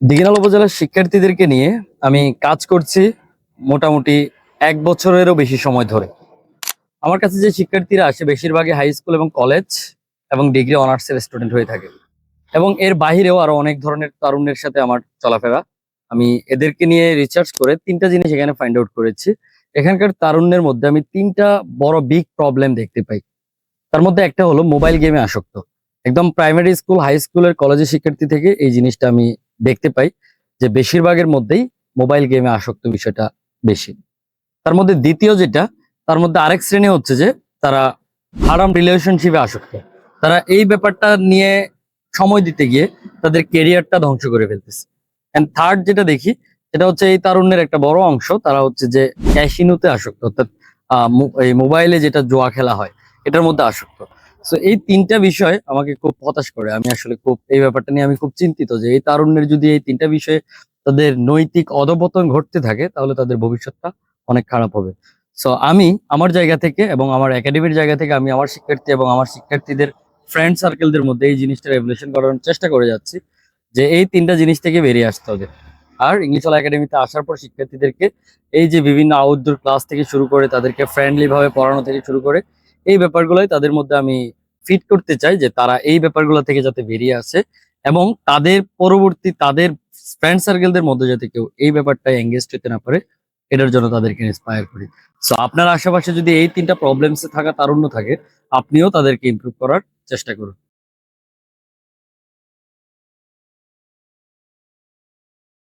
দিঘিনাল উপজেলার শিক্ষার্থীদেরকে নিয়ে আমি কাজ করছি মোটামুটি এক বছরেরও বেশি সময় ধরে। আমার কাছে যে শিক্ষার্থীরা আসে বেশিরভাগই হাই স্কুল এবং কলেজ এবং ডিগ্রি অনার্সের স্টুডেন্ট হয়ে থাকে। এবং এর বাহিরেও আরও অনেক ধরনের তারুণ্যের সাথে আমার চলাফেরা। আমি এদেরকে নিয়ে রিসার্চ করে তিনটা জিনিস এখানে ফাইন্ড আউট করেছি। এখানকার তারুণ্যের মধ্যে আমি তিনটা বড় বিগ প্রবলেম দেখতে পাই। তার মধ্যে একটা হলো মোবাইল গেমে আসক্ত। একদম প্রাইমারি স্কুল হাই স্কুলের কলেজের শিক্ষার্থী থেকে এই জিনিসটা আমি দেখতে পাই যে বেশিরভাগের মধ্যেই মোবাইল গেমে আসক্ত বিষয়টা বেশি। তার মধ্যে দ্বিতীয় যেটা, তার মধ্যে আরেক শ্রেণি হচ্ছে যে তারা হারাম রিলেশনশিপে আসক্ত। তারা এই ব্যাপারটা নিয়ে সময় দিতে গিয়ে তাদের কেরিয়ারটা ধ্বংস করে ফেলতেছে। এন্ড থার্ড যেটা দেখি, সেটা হচ্ছে এই তারুণ্যের একটা বড় অংশ, তারা হচ্ছে যে ক্যাসিনোতে আসক্ত। অর্থাৎ মোবাইলে যেটা জোয়া খেলা হয়, এটার মধ্যে আসক্ত। সো এই তিনটা বিষয় আমাকে খুব হতাশ করে। আমি আসলে খুব, এই ব্যাপারটা নিয়ে আমি খুব চিন্তিত যে এই তারুণ্যের যদি এই তিনটা বিষয়ে তাদের নৈতিক অধপতন ঘটতে থাকে, তাহলে তাদের ভবিষ্যৎটা অনেক খারাপ হবে। সো আমি আমার জায়গা থেকে এবং আমার একাডেমির জায়গা থেকে আমি আমার শিক্ষার্থী এবং আমার শিক্ষার্থীদের ফ্রেন্ড সার্কেলদের মধ্যে এই জিনিসটা রেভলিউশন করার চেষ্টা করে যাচ্ছি যে এই তিনটা জিনিস থেকে বেরিয়ে আসতে হবে। আর ইংলিশ ওয়ালা একাডেমিতে আসার পর শিক্ষার্থীদেরকে এই যে বিভিন্ন আউটডোর ক্লাস থেকে শুরু করে, তাদেরকে ফ্রেন্ডলি ভাবে পড়ানো থেকে শুরু করে এই ব্যাপারগুলোই তাদের মধ্যে আমি ফিট করতে চাই যে তারা এই ব্যাপারগুলো থেকে যাতে বেরিয়ে আসে এবং তাদের পরবর্তী, তাদের ফ্রেন্ড সার্কেলদের মধ্যে যাতে কেউ এই ব্যাপারটা এঙ্গেজ হতে না পারে, এটার জন্য তাদেরকে ইন্সপায়ার করি। সো আপনার আশেপাশে যদি এই তিনটা প্রবলেমসে থাকা তারুণ্য থাকে, আপনিও তাদেরকে ইমপ্রুভ করার চেষ্টা করুন।